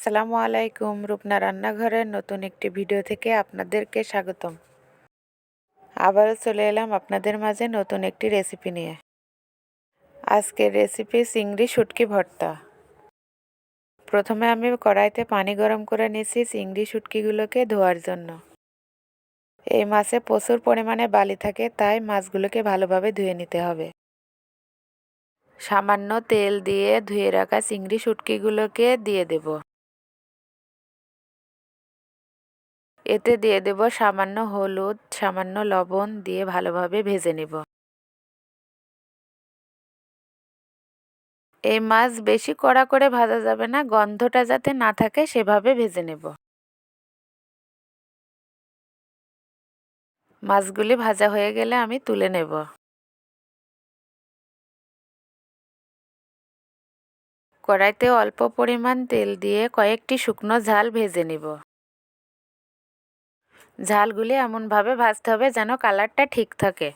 সালামু আলাইকুম। রূপনা রান্নাঘরের নতুন একটি ভিডিও থেকে আপনাদেরকে স্বাগতম। আবারও চলে এলাম আপনাদের মাঝে নতুন একটি রেসিপি নিয়ে। আজকের রেসিপি চিংড়ি শুটকি ভর্তা। প্রথমে আমি কড়াইতে পানি গরম করে নিয়েছি চিংড়ি শুটকিগুলোকে ধোয়ার জন্য। এই মাছে প্রচুর পরিমাণে বালি থাকে, তাই মাছগুলোকে ভালোভাবে ধুয়ে নিতে হবে। সামান্য তেল দিয়ে ধুয়ে রাখা চিংড়ি শুটকিগুলোকে দিয়ে দেব। এতে দিয়ে দেব সামান্য হলুদ, সামান্য লবণ দিয়ে ভালোভাবে ভেজে নেব। এই মাছ বেশি কড়া করে ভাজা যাবে না, গন্ধটা যাতে না থাকে সেভাবে ভেজে নেব। মাছগুলি ভাজা হয়ে গেলে আমি তুলে নেব। কড়াইতে অল্প পরিমাণ তেল দিয়ে কয়েকটি শুকনো ঝাল ভেজে নিব। ঝালগুলি এমনভাবে ভাজতে হবে যেন কালারটা ঠিক থাকে।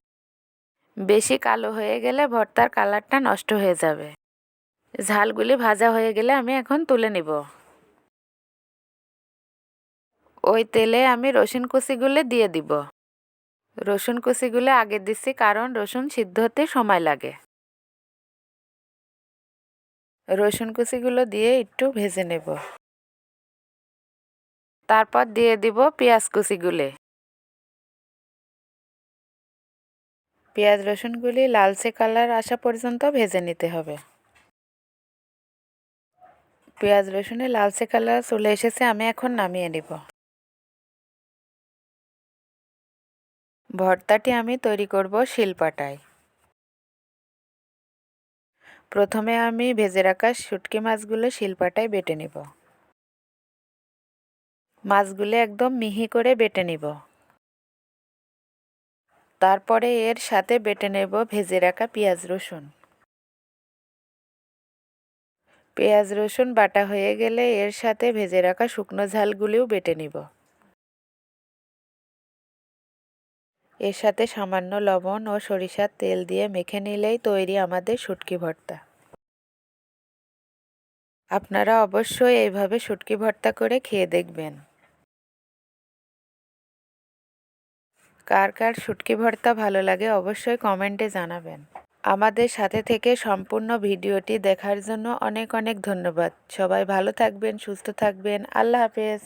বেশি কালো হয়ে গেলে ভর্তার কালারটা নষ্ট হয়ে যাবে। ঝালগুলি ভাজা হয়ে গেলে আমি এখন তুলে নিব। ওই তেলে আমি রসুন কুচিগুলো দিয়ে দিব। রসুন কুচিগুলো আগে দিচ্ছি কারণ রসুন সিদ্ধ হতে সময় লাগে। রসুন কুচিগুলো দিয়ে একটু ভেজে নেব। তারপর দিয়ে দিব পেঁয়াজ কুচিগুলি। পেঁয়াজ রসুনগুলি লালচে কালার আসা পর্যন্ত ভেজে নিতে হবে। পেঁয়াজ রসুনে লালচে কালার চলে এসেছে, আমি এখন নামিয়ে নিব। ভর্তাটি আমি তৈরি করব শিলপাটায়। প্রথমে আমি ভেজে রাখা শুটকি মাছগুলো শিলপাটায় বেটে নিব। মাছগুলো একদম মিহি করে বেটে নিব। তারপরে এর সাথে বেটে নেব ভেজে রাখা পেঁয়াজ রসুন। পেঁয়াজ রসুন বাটা হয়ে গেলে এর সাথে ভেজে রাখা শুকনো ঝালগুলিও বেটে নিব। এর সাথে সামান্য লবণ ও সরিষার তেল দিয়ে মেখে নিলেই তৈরি আমাদের শুটকি ভর্তা। আপনারা অবশ্যই এইভাবে শুটকি ভর্তা করে খেয়ে দেখবেন। কার কার শুটকি ভর্তা ভালো লাগে অবশ্যই কমেন্টে জানাবেন। আমাদের সাথে থেকে সম্পূর্ণ ভিডিওটি দেখার জন্য অনেক অনেক ধন্যবাদ। সবাই ভালো থাকবেন, সুস্থ থাকবেন। আল্লাহ হাফেজ।